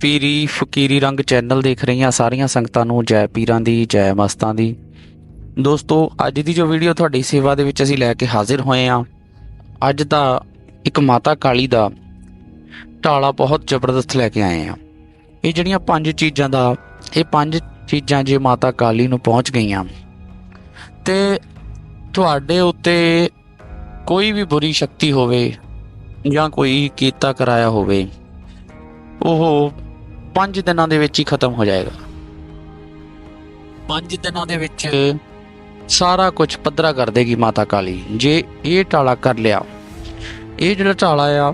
ਪੀਰੀ ਫਕੀਰੀ ਰੰਗ ਚੈਨਲ ਦੇਖ ਰਹੀਆਂ ਸਾਰੀਆਂ ਸੰਗਤਾਂ ਨੂੰ ਜੈ ਪੀਰਾਂ ਦੀ, ਜੈ ਮਸਤਾਂ ਦੀ। ਦੋਸਤੋ, ਅੱਜ ਦੀ ਜੋ ਵੀਡੀਓ ਤੁਹਾਡੀ ਸੇਵਾ ਦੇ ਵਿੱਚ ਅਸੀਂ ਲੈ ਕੇ ਹਾਜ਼ਰ ਹੋਏ ਹਾਂ, ਅੱਜ ਦਾ ਇੱਕ ਮਾਤਾ ਕਾਲੀ ਦਾ ਢਾਲਾ ਬਹੁਤ ਜ਼ਬਰਦਸਤ ਲੈ ਕੇ ਆਏ ਹਾਂ। ਇਹ ਜਿਹੜੀਆਂ ਪੰਜ ਚੀਜ਼ਾਂ ਦਾ, ਇਹ ਪੰਜ ਚੀਜ਼ਾਂ ਜੇ ਮਾਤਾ ਕਾਲੀ ਨੂੰ ਪਹੁੰਚ ਗਈਆਂ। ਤੇ ਤੁਹਾਡੇ ਉੱਤੇ ਕੋਈ ਵੀ ਬੁਰੀ ਸ਼ਕਤੀ ਹੋਵੇ ਜਾਂ ਕੋਈ ਕੀਤਾ ਕਰਾਇਆ ਹੋਵੇ, ਉਹ 5 ਦਿਨਾਂ ਦੇ ਵਿੱਚ ਹੀ ਖਤਮ ਹੋ ਜਾਏਗਾ। 5 ਦਿਨਾਂ ਦੇ ਵਿੱਚ ਸਾਰਾ ਕੁਝ ਪੱਧਰਾ ਕਰ ਦੇਗੀ ਮਾਤਾ ਕਾਲੀ। ਜੇ ਇਹ ਟਾਲਾ ਕਰ ਲਿਆ, ਇਹ ਜਿਹੜਾ ਟਾਲਾ ਆ,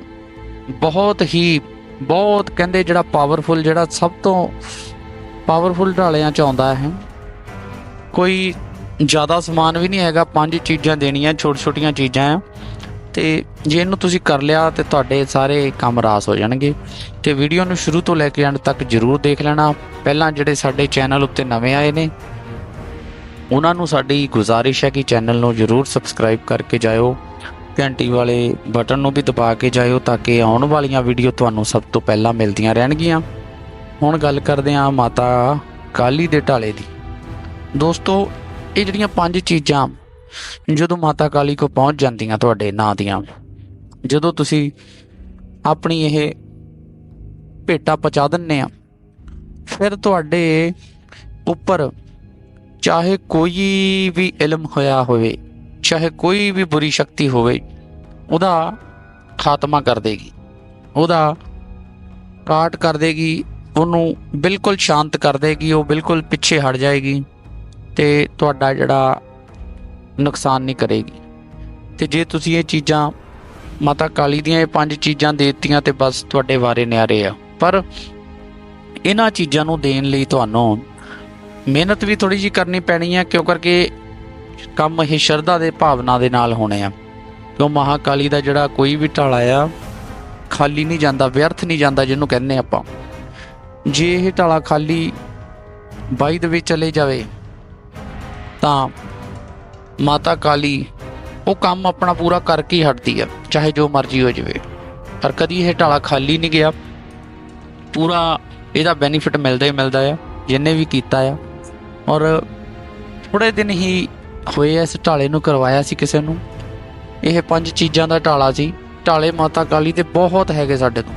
ਬਹੁਤ ਹੀ, ਬਹੁਤ ਕਹਿੰਦੇ ਜਿਹੜਾ ਪਾਵਰਫੁਲ ਜਿਹੜਾ ਸਭ ਤੋਂ ਪਾਵਰਫੁਲ ਢਾਲਿਆਂ ਚ ਆਉਂਦਾ ਹੈ। ਕੋਈ ਜ਼ਿਆਦਾ ਸਮਾਨ ਵੀ ਨਹੀਂ ਹੈਗਾ, ਪੰਜ ਚੀਜ਼ਾਂ ਦੇਣੀਆਂ ਛੋਟ ਛੋਟੀਆਂ ਚੀਜ਼ਾਂ ਆ। ਤੇ ਜੇ ਇਹਨੂੰ ਤੁਸੀਂ ਕਰ ਲਿਆ ਤੇ ਤੁਹਾਡੇ ਸਾਰੇ ਕੰਮ ਰਾਸ ਹੋ ਜਾਣਗੇ। ਤੇ ਵੀਡੀਓ ਨੂੰ ਸ਼ੁਰੂ ਤੋਂ ਲੈ ਕੇ ਅੰਤ ਤੱਕ ਜਰੂਰ ਦੇਖ ਲੈਣਾ। ਪਹਿਲਾਂ ਜਿਹੜੇ ਸਾਡੇ ਚੈਨਲ ਉੱਤੇ ਨਵੇਂ ਆਏ ਨੇ, ਉਹਨਾਂ ਨੂੰ ਸਾਡੀ ਗੁਜ਼ਾਰਿਸ਼ ਹੈ ਕਿ ਚੈਨਲ ਨੂੰ ਜਰੂਰ ਸਬਸਕ੍ਰਾਈਬ ਕਰਕੇ ਜਾਇਓ। ਘੰਟੀ ਵਾਲੇ ਬਟਨ ਨੂੰ ਵੀ ਦਬਾ ਕੇ ਜਾਇਓ ਤਾਂ ਕਿ ਆਉਣ ਵਾਲੀਆਂ ਵੀਡੀਓ ਤੁਹਾਨੂੰ ਸਭ ਤੋਂ ਪਹਿਲਾਂ ਮਿਲਦੀਆਂ ਰਹਿਣਗੀਆਂ। ਹੁਣ ਗੱਲ ਕਰਦੇ ਹਾਂ ਮਾਤਾ ਕਾਲੀ ਦੇ ਢਾਲੇ ਦੀ। ਦੋਸਤੋ ਇਹ ਜਿਹੜੀਆਂ ਪੰਜ ਚੀਜ਼ਾਂ ਜਦੋਂ ਮਾਤਾ ਕਾਲੀ ਕੋ ਪਹੁੰਚ ਜਾਂਦੀਆਂ ਤੁਹਾਡੇ ਨਾਂ ਦੀਆਂ, ਜਦੋਂ ਤੁਸੀਂ ਆਪਣੀ ਇਹ ਭੇਟਾ ਪਹੁੰਚਾ ਦਿੰਨੇ ਆ, ਫਿਰ ਤੁਹਾਡੇ ਉੱਪਰ ਚਾਹੇ ਕੋਈ ਵੀ ਇਲਮ ਹੋਇਆ ਹੋਵੇ, ਚਾਹੇ ਕੋਈ ਵੀ ਬੁਰੀ ਸ਼ਕਤੀ ਹੋਵੇ, ਉਹਦਾ ਖਾਤਮਾ ਕਰ ਦੇਗੀ। ਉਹਦਾ ਕਾਟ ਕਰ ਦੇਗੀ, ਉਹਨੂੰ ਬਿਲਕੁਲ ਸ਼ਾਂਤ ਕਰ ਦੇਗੀ, ਉਹ ਬਿਲਕੁਲ ਪਿੱਛੇ ਹਟ ਜਾਏਗੀ। ਤੇ ਤੁਹਾਡਾ ਜਿਹੜਾ ਨੁਕਸਾਨ ਨਹੀਂ ਕਰੇਗੀ। ਤੇ ਜੇ ਤੁਸੀਂ ਇਹ ਚੀਜ਼ਾਂ ਮਾਤਾ ਕਾਲੀ ਦੀਆਂ ਇਹ ਪੰਜ ਚੀਜ਼ਾਂ ਦੇ ਦਿੱਤੀਆਂ ਤੇ ਬਸ ਤੁਹਾਡੇ ਵਾਰੇ ਨਿਆਰੇ ਆ। ਪਰ ਇਹਨਾਂ ਚੀਜ਼ਾਂ ਨੂੰ ਦੇਣ ਲਈ ਤੁਹਾਨੂੰ ਮਿਹਨਤ ਵੀ ਥੋੜੀ ਜੀ ਕਰਨੀ ਪੈਣੀ ਹੈ ਕਿਉਂ ਕਰਕੇ ਕੰਮ ਇਹ ਸ਼ਰਧਾ ਦੇ ਭਾਵਨਾ ਦੇ ਨਾਲ ਹੋਣੇ ਆ। ਕਿਉਂ ਮਹਾਕਾਲੀ ਦਾ ਜਿਹੜਾ ਕੋਈ ਵੀ ਢਾਲਾ ਆ, ਖਾਲੀ ਨਹੀਂ ਜਾਂਦਾ, ਵਿਅਰਥ ਨਹੀਂ ਜਾਂਦਾ ਜਿਹਨੂੰ ਕਹਿੰਦੇ ਆਪਾਂ। ਜੇ ਇਹ ਢਾਲਾ ਖਾਲੀ ਬਾਈ ਦੇ ਵਿੱਚ ਚਲੇ ਜਾਵੇ ਤਾਂ ਮਾਤਾ ਕਾਲੀ ਉਹ ਕੰਮ ਆਪਣਾ ਪੂਰਾ ਕਰਕੇ ਹੀ ਹਟਦੀ ਆ, ਚਾਹੇ ਜੋ ਮਰਜ਼ੀ ਹੋ ਜਾਵੇ। ਪਰ ਕਦੀ ਇਹ ਢਾਲਾ ਖਾਲੀ ਨਹੀਂ ਗਿਆ। ਪੂਰਾ ਇਹਦਾ ਬੈਨੀਫਿਟ ਮਿਲਦਾ ਹੀ ਮਿਲਦਾ ਆ, ਜਿੰਨੇ ਵੀ ਕੀਤਾ ਆ। ਔਰ ਥੋੜੇ ਦਿਨ ਹੀ ਹੋਏ ਇਸ ਢਾਲੇ ਨੂੰ ਕਰਵਾਇਆ ਸੀ ਕਿਸੇ ਨੂੰ। ਇਹ ਪੰਜ ਚੀਜ਼ਾਂ ਦਾ ਢਾਲਾ ਸੀ। ਢਾਲੇ ਮਾਤਾ ਕਾਲੀ ਦੇ ਬਹੁਤ ਹੈਗੇ ਸਾਡੇ ਤੋਂ।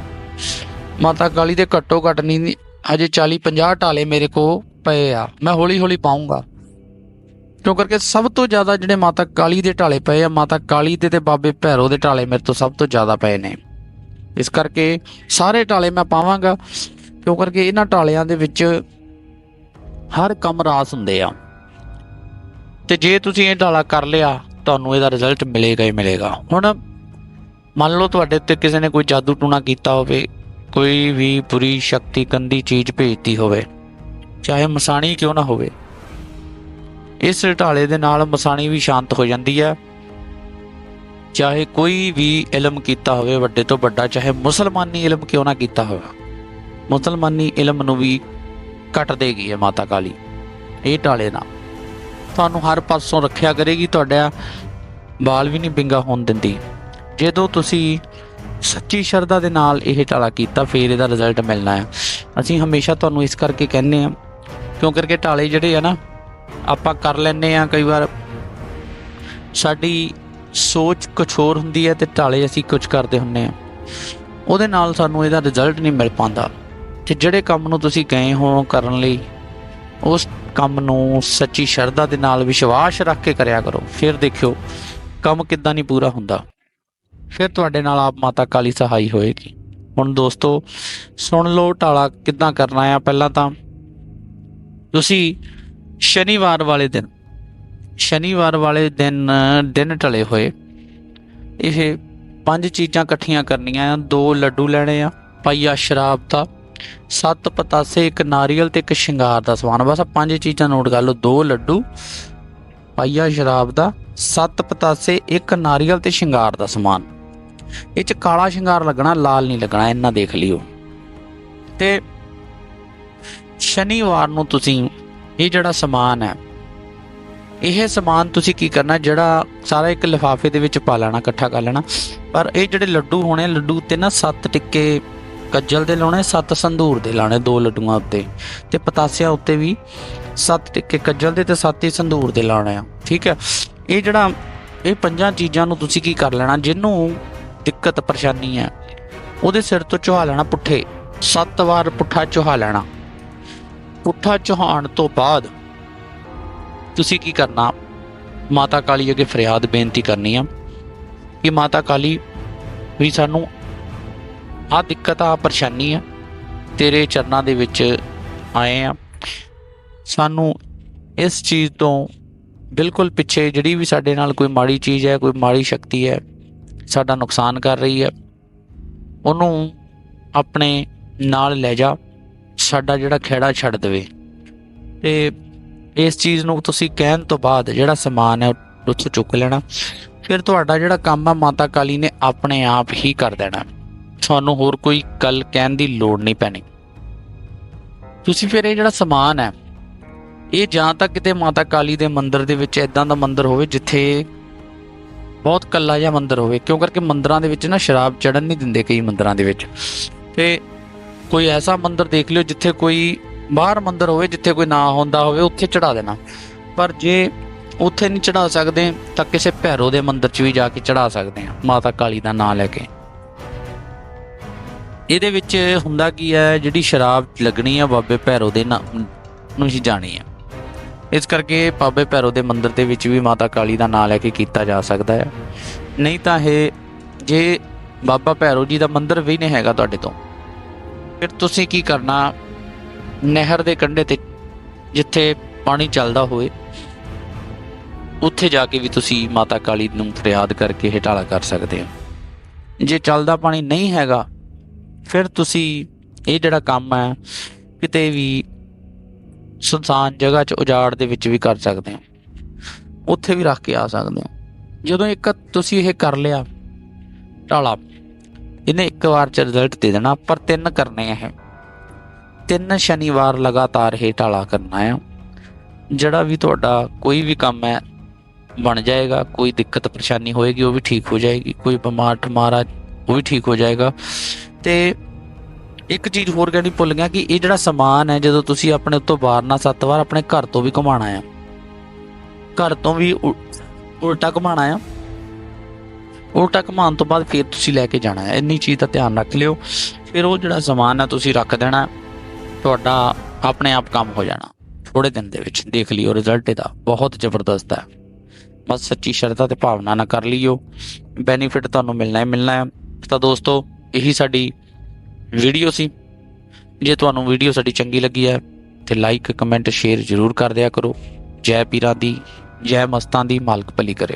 ਮਾਤਾ ਕਾਲੀ ਦੇ ਘੱਟੋ ਘੱਟ ਨਹੀਂ ਹਜੇ 40 50 ਢਾਲੇ ਮੇਰੇ ਕੋ ਪਏ ਆ। ਮੈਂ ਹੌਲੀ ਹੌਲੀ ਪਾਉਂਗਾ। ਕਿਉਂ ਕਰਕੇ ਸਭ ਤੋਂ ਜ਼ਿਆਦਾ ਜਿਹੜੇ ਮਾਤਾ ਕਾਲੀ ਦੇ ਢਾਲੇ ਪਏ ਆ, ਮਾਤਾ ਕਾਲੀ ਦੇ ਤੇ ਬਾਬੇ ਭੈਰੋ ਦੇ ਢਾਲੇ ਮੇਰੇ ਤੋਂ ਸਭ ਤੋਂ ਜ਼ਿਆਦਾ ਪਏ ਨੇ। ਇਸ ਕਰਕੇ ਸਾਰੇ ਢਾਲੇ ਮੈਂ ਪਾਵਾਂਗਾ, ਕਿਉਂ ਕਰਕੇ ਇਹਨਾਂ ਢਾਲਿਆਂ ਦੇ ਵਿੱਚ ਹਰ ਕੰਮ ਰਾਸ ਹੁੰਦੇ ਆ। ਤੇ ਜੇ ਤੁਸੀਂ ਇਹ ਢਾਲਾ ਕਰ ਲਿਆ, ਤੁਹਾਨੂੰ ਇਹਦਾ ਰਿਜ਼ਲਟ ਮਿਲੇਗਾ ਹੀ ਮਿਲੇਗਾ। ਹੁਣ ਮੰਨ ਲਓ ਤੁਹਾਡੇ ਉੱਤੇ ਕਿਸੇ ਨੇ ਕੋਈ ਜਾਦੂ ਟੂਣਾ ਕੀਤਾ ਹੋਵੇ, ਕੋਈ ਵੀ ਬੁਰੀ ਸ਼ਕਤੀ ਕੰਦੀ ਚੀਜ਼ ਭੇਜਦੀ ਹੋਵੇ, ਚਾਹੇ ਮਸਾਣੀ ਕਿਉਂ ਨਾ ਹੋਵੇ ਇਸ ਢਾਲੇ ਦੇ ਨਾਲ ਮਸਾਣੀ ਵੀ ਸ਼ਾਂਤ ਹੋ ਜਾਂਦੀ ਹੈ। ਚਾਹੇ ਕੋਈ ਵੀ ਇਲਮ ਕੀਤਾ ਹੋਵੇ, ਵੱਡੇ ਤੋਂ ਵੱਡਾ, ਚਾਹੇ ਮੁਸਲਮਾਨੀ ਇਲਮ ਕਿਉਂ ਨਾ ਕੀਤਾ ਹੋਵੇ, ਮੁਸਲਮਾਨੀ ਇਲਮ ਨੂੰ ਵੀ ਕੱਟ ਦੇਗੀ ਹੈ ਮਾਤਾ ਕਾਲੀ, ਇਹ ਢਾਲੇ ਨਾਲ। ਤੁਹਾਨੂੰ ਹਰ ਪਾਸੋਂ ਰੱਖਿਆ ਕਰੇਗੀ, ਤੁਹਾਡਾ ਬਾਲ ਵੀ ਨਹੀਂ ਬਿੰਗਾ ਹੋਣ ਦਿੰਦੀ। ਜਦੋਂ ਤੁਸੀਂ ਸੱਚੀ ਸ਼ਰਧਾ ਦੇ ਨਾਲ ਇਹ ਢਾਲਾ ਕੀਤਾ, ਫਿਰ ਇਹਦਾ ਰਿਜ਼ਲਟ ਮਿਲਣਾ ਹੈ। ਅਸੀਂ ਹਮੇਸ਼ਾ ਤੁਹਾਨੂੰ ਇਸ ਕਰਕੇ ਕਹਿੰਨੇ ਆ ਕਿਉਂ ਕਰਕੇ ਢਾਲੇ ਜਿਹੜੇ ਆ ਨਾ ਆਪਾਂ ਕਰ ਲੈਨੇ ਆ ਕਈ ਵਾਰ। ਸਾਡੀ ਸੋਚ ਕੁਝ ਹੋਰ ਹੁੰਦੀ ਹੈ ਤੇ ਢਾਲੇ ਅਸੀਂ ਕੁਝ ਕਰਦੇ ਹੁੰਨੇ ਆ ਉਹਦੇ ਨਾਲ ਸਾਨੂੰ ਇਹਦਾ ਰਿਜ਼ਲਟ ਨਹੀਂ ਮਿਲ ਪਾਉਂਦਾ। ਤੇ ਜਿਹੜੇ ਕੰਮ ਨੂੰ ਤੁਸੀਂ ਗਏ ਹੋ ਕਰਨ ਲਈ, ਉਸ ਕੰਮ ਨੂੰ ਸੱਚੀ ਸ਼ਰਧਾ ਦੇ ਨਾਲ ਵਿਸ਼ਵਾਸ ਰੱਖ ਕੇ ਕਰਿਆ ਕਰੋ। ਫਿਰ ਦੇਖਿਓ, ਕੰਮ ਕਿੱਦਾਂ ਨਹੀਂ ਪੂਰਾ ਹੁੰਦਾ। ਫਿਰ ਤੁਹਾਡੇ ਨਾਲ ਆਪ ਮਾਤਾ ਕਾਲੀ ਸਹਾਈ ਹੋਏਗੀ। ਹੁਣ ਦੋਸਤੋ, ਸੁਣ ਲਓ ਢਾਲਾ ਕਿੱਦਾਂ ਕਰਨਾ ਆ। ਪਹਿਲਾਂ ਤਾਂ ਤੁਸੀਂ ਸ਼ਨੀਵਾਰ ਵਾਲੇ ਦਿਨ, ਸ਼ਨੀਵਾਰ ਵਾਲੇ ਦਿਨ ਦਿਨ ਢਲੇ ਹੋਏ। ਇਹ ਪੰਜ ਚੀਜ਼ਾਂ ਇਕੱਠੀਆਂ ਕਰਨੀਆਂ ਆ, ਦੋ ਲੱਡੂ ਲੈਣੇ ਆ ਪਾਈਆ ਸ਼ਰਾਬ ਦਾ, ਸੱਤ ਪਤਾਸੇ, ਇੱਕ ਨਾਰੀਅਲ ਤੇ ਇੱਕ ਸ਼ਿੰਗਾਰ ਦਾ ਸਮਾਨ। ਬਸ ਆਹ ਪੰਜ ਚੀਜ਼ਾਂ ਨੋਟ ਕਰ ਲਓ, ਦੋ ਲੱਡੂ ਪਾਈਆ ਸ਼ਰਾਬ ਦਾ, ਸੱਤ ਪਤਾਸੇ, ਇੱਕ ਨਾਰੀਅਲ ਤੇ ਸ਼ਿੰਗਾਰ ਦਾ ਸਮਾਨ। ਇਹ ਚ ਕਾਲਾ ਸ਼ਿੰਗਾਰ ਲੱਗਣਾ, ਲਾਲ ਨਹੀਂ ਲੱਗਣਾ ਇਹਨਾਂ ਦੇਖ ਲਿਓ। ਤੇ ਸ਼ਨੀਵਾਰ ਨੂੰ ਤੁਸੀਂ ਇਹ ਜਿਹੜਾ ਸਮਾਨ ਹੈ, ਇਹ ਸਮਾਨ ਤੁਸੀਂ ਕੀ ਕਰਨਾ, ਜਿਹੜਾ ਸਾਰਾ ਇੱਕ ਲਿਫਾਫੇ ਦੇ ਵਿੱਚ ਪਾ ਲੈਣਾ, ਇਕੱਠਾ ਕਰ ਲੈਣਾ। ਪਰ ਇਹ ਜਿਹੜੇ ਲੱਡੂ ਹੋਣੇ, ਲੱਡੂ ਉੱਤੇ ਨਾ ਸੱਤ ਟਿੱਕੇ ਕੱਜਲ ਦੇ ਲਾਉਣੇ, ਸੱਤ ਸੰਧੂਰ ਦੇ ਲਾਉਣੇ, ਦੋ ਲੱਡੂਆਂ ਉੱਤੇ ਤੇ ਪਤਾਸਿਆਂ ਉੱਤੇ ਵੀ ਸੱਤ ਟਿੱਕੇ ਕੱਜਲ ਦੇ ਤੇ ਸੱਤ ਹੀ ਸੰਧੂਰ ਦੇ ਲਾਉਣੇ ਆ, ਠੀਕ ਹੈ? ਇਹ ਜਿਹੜਾ, ਇਹ ਪੰਜਾਂ ਚੀਜ਼ਾਂ ਨੂੰ ਤੁਸੀਂ ਕੀ ਕਰ ਲੈਣਾ, ਜਿਹਨੂੰ ਦਿੱਕਤ ਪਰੇਸ਼ਾਨੀ ਹੈ, ਉਹਦੇ ਸਿਰ ਤੋਂ ਚੁਹਾ ਲੈਣਾ ਪੁੱਠੇ, ਸੱਤ ਵਾਰ ਪੁੱਠਾ ਚੁਹਾ ਲੈਣਾ। ਪੁੱਠਾ ਚੁਹਾਣ ਤੋਂ ਬਾਅਦ ਤੁਸੀਂ ਕੀ ਕਰਨਾ? ਮਾਤਾ ਕਾਲੀ ਅੱਗੇ ਫਰਿਆਦ ਬੇਨਤੀ ਕਰਨੀ ਆ ਕਿ ਮਾਤਾ ਕਾਲੀ ਵੀ ਸਾਨੂੰ ਆ ਦਿੱਕਤ ਆ ਪਰੇਸ਼ਾਨੀ ਆ, ਤੇਰੇ ਚਰਨਾਂ ਦੇ ਵਿੱਚ ਆਏ ਆ। ਸਾਨੂੰ ਇਸ ਚੀਜ਼ ਤੋਂ ਬਿਲਕੁਲ ਪਿੱਛੇ ਜਿਹੜੀ ਵੀ ਸਾਡੇ ਨਾਲ ਕੋਈ ਮਾੜੀ ਚੀਜ਼ ਹੈ, ਕੋਈ ਮਾੜੀ ਸ਼ਕਤੀ ਹੈ, ਸਾਡਾ ਨੁਕਸਾਨ ਕਰ ਰਹੀ ਹੈ, ਉਹਨੂੰ ਆਪਣੇ ਨਾਲ ਲੈ ਜਾ। ਸਾਡਾ ਜਿਹੜਾ ਖੇੜਾ ਛੱਡ ਦੇਵੇ। ਤੇ ਇਸ ਚੀਜ਼ ਨੂੰ ਤੁਸੀਂ ਕਹਿਣ ਤੋਂ ਬਾਅਦ ਜਿਹੜਾ ਸਮਾਨ ਹੈ ਉਹ ਉੱਥੋਂ ਚੁੱਕ ਲੈਣਾ। ਫਿਰ ਤੁਹਾਡਾ ਜਿਹੜਾ ਕੰਮ ਹੈ ਮਾਤਾ ਕਾਲੀ ਨੇ ਆਪਣੇ ਆਪ ਹੀ ਕਰ ਦੇਣਾ। ਤੁਹਾਨੂੰ ਹੋਰ ਕੋਈ ਗੱਲ ਕਹਿਣ ਦੀ ਲੋੜ ਨਹੀਂ ਪੈਣੀ। ਤੁਸੀਂ ਫਿਰ ਇਹ ਜਿਹੜਾ ਸਮਾਨ ਹੈ, ਇਹ ਜਾਂ ਤਾਂ ਕਿਤੇ ਮਾਤਾ ਕਾਲੀ ਦੇ ਮੰਦਿਰ ਦੇ ਵਿੱਚ ਇਦਾਂ ਦਾ ਮੰਦਿਰ ਹੋਵੇ, ਜਿੱਥੇ ਬਹੁਤ ਕੱਲਾ ਜਿਹਾ ਮੰਦਿਰ ਹੋਵੇ, ਕਿਉਂ ਕਰਕੇ ਮੰਦਿਰਾਂ ਦੇ ਵਿੱਚ ਨਾ ਸ਼ਰਾਬ ਚੜਨ ਨਹੀਂ ਦਿੰਦੇ ਕਈ ਮੰਦਿਰਾਂ ਦੇ ਵਿੱਚ। ਤੇ ਕੋਈ ਐਸਾ ਮੰਦਿਰ ਦੇਖ ਲਿਓ ਜਿੱਥੇ ਕੋਈ ਬਾਹਰ ਮੰਦਿਰ ਹੋਵੇ, ਜਿੱਥੇ ਕੋਈ ਨਾ ਹੁੰਦਾ ਹੋਵੇ, ਉੱਥੇ ਚੜਾ ਦੇਣਾ। ਪਰ ਜੇ ਉੱਥੇ ਨਹੀਂ ਚੜਾ ਸਕਦੇ, ਤਾਂ ਕਿਸੇ ਭੈਰੋ ਦੇ ਮੰਦਿਰ 'ਚ ਵੀ ਜਾ ਕੇ ਚੜਾ ਸਕਦੇ ਆ ਮਾਤਾ ਕਾਲੀ ਦਾ ਨਾਮ ਲੈ ਕੇ। ਇਹਦੇ ਵਿੱਚ ਹੁੰਦਾ ਕੀ ਹੈ, ਜਿਹੜੀ ਸ਼ਰਾਬ ਲੱਗਣੀ ਆ ਬਾਬੇ ਭੈਰੋ ਦੇ ਨਾਮ ਨੂੰ ਹੀ ਜਾਣੀ ਹੈ ਇਸ ਕਰਕੇ ਬਾਬੇ ਭੈਰੋ ਦੇ ਮੰਦਿਰ ਦੇ ਵਿੱਚ ਵੀ ਮਾਤਾ ਕਾਲੀ ਦਾ ਨਾਮ ਲੈ ਕੇ ਕੀਤਾ ਜਾ ਸਕਦਾ ਹੈ। ਨਹੀਂ ਤਾਂ ਇਹ, ਜੇ ਬਾਬਾ ਭੈਰੋ ਜੀ ਦਾ ਮੰਦਿਰ ਵੀ ਨਹੀਂ ਹੈਗਾ ਤੁਹਾਡੇ ਤੋਂ ਫਿਰ ਤੁਸੀਂ ਕੀ ਕਰਨਾ? ਨਹਿਰ ਦੇ ਕੰਢੇ ਤੇ ਜਿੱਥੇ ਪਾਣੀ ਚੱਲਦਾ ਹੋਵੇ, ਉੱਥੇ ਜਾ ਕੇ ਵੀ ਤੁਸੀਂ ਮਾਤਾ ਕਾਲੀ ਨੂੰ ਫਰਿਆਦ ਕਰਕੇ ਇਹ ਢਾਲਾ ਕਰ ਸਕਦੇ ਹੋ। ਜੇ ਚੱਲਦਾ ਪਾਣੀ ਨਹੀਂ ਹੈਗਾ, ਫਿਰ ਤੁਸੀਂ ਇਹ ਜਿਹੜਾ ਕੰਮ ਹੈ, ਕਿਤੇ ਵੀ ਸੁਨਸਾਨ ਜਗ੍ਹਾ 'ਚ ਉਜਾੜ ਦੇ ਵਿੱਚ ਵੀ ਕਰ ਸਕਦੇ ਹੋ। ਉੱਥੇ ਵੀ ਰੱਖ ਕੇ ਆ ਸਕਦੇ ਹੋ। ਜਦੋਂ ਇੱਕ ਤੁਸੀਂ ਇਹ ਕਰ ਲਿਆ, ਢਾਲਾ ਇਹਨੇ ਇੱਕ ਵਾਰ ਚ ਰਿਜ਼ਲਟ ਦੇ ਦੇਣਾ, ਪਰ ਤਿੰਨ ਕਰਨੇ ਆ ਇਹ। ਤਿੰਨ ਸ਼ਨੀਵਾਰ ਲਗਾਤਾਰ ਇਹ ਢਾਲਾ ਕਰਨਾ ਹੈ ਜਿਹੜਾ ਵੀ ਤੁਹਾਡਾ ਕੋਈ ਵੀ ਕੰਮ ਹੈ, ਬਣ ਜਾਏਗਾ, ਕੋਈ ਦਿੱਕਤ ਪਰੇਸ਼ਾਨੀ ਹੋਏਗੀ, ਉਹ ਵੀ ਠੀਕ ਹੋ ਜਾਏਗੀ। ਕੋਈ ਬਿਮਾਰ ਠਮਾਰਾ ਉਹ ਵੀ ਠੀਕ ਹੋ ਜਾਏਗਾ। ਤੇ ਇੱਕ ਚੀਜ਼ ਹੋਰ ਕਹਿਣੀ ਭੁੱਲ ਗਿਆ ਕਿ ਇਹ ਜਿਹੜਾ ਸਮਾਨ ਹੈ, ਜਦੋਂ ਤੁਸੀਂ ਆਪਣੇ ਉੱਤੋਂ ਬਾਹਰ ਨਾ ਸੱਤ ਵਾਰ ਆਪਣੇ ਘਰ ਤੋਂ ਵੀ ਘੁਮਾਣਾ ਆ। ਘਰ ਤੋਂ ਵੀ ਉ- ਉਲਟਾ ਘੁਮਾਣਾ ਆ। ਉਲਟਾ ਘੁਮਾਉਣ ਤੋਂ ਬਾਅਦ ਫਿਰ ਤੁਸੀਂ ਲੈ ਕੇ ਜਾਣਾ ਹੈ। ਇੰਨੀ ਚੀਜ਼ ਦਾ ਧਿਆਨ ਰੱਖ ਲਿਓ। ਫਿਰ ਉਹ ਜਿਹੜਾ ਸਮਾਨ ਹੈ ਤੁਸੀਂ ਰੱਖ ਦੇਣਾ। ਤੁਹਾਡਾ ਆਪਣੇ ਆਪ ਕੰਮ ਹੋ ਜਾਣਾ। ਥੋੜੇ ਦਿਨ ਦੇ ਵਿੱਚ ਦੇਖ ਲਿਓ ਰਿਜ਼ਲਟ ਇਹਦਾ। ਬਹੁਤ ਜ਼ਬਰਦਸਤ ਹੈ। ਬਸ ਸੱਚੀ ਸ਼ਰਧਾ ਤੇ ਭਾਵਨਾ ਨਾਲ ਕਰ ਲਿਓ। ਬੈਨੀਫਿਟ ਤੁਹਾਨੂੰ ਮਿਲਣਾ ਹੀ ਮਿਲਣਾ ਹੈ। ਤਾਂ ਦੋਸਤੋ, ਇਹੀ ਸਾਡੀ ਵੀਡੀਓ ਸੀ। ਜੇ ਤੁਹਾਨੂੰ ਵੀਡੀਓ ਸਾਡੀ ਚੰਗੀ ਲੱਗੀ ਹੈ, ਤੇ ਲਾਈਕ ਕਮੈਂਟ ਸ਼ੇਅਰ ਜ਼ਰੂਰ ਕਰ ਦਿਆ ਕਰੋ। ਜੈ ਪੀਰਾਂ ਦੀ, ਜੈ ਮਸਤਾਂ ਦੀ ਮਾਲਕ ਭਲੀ ਕਰੇ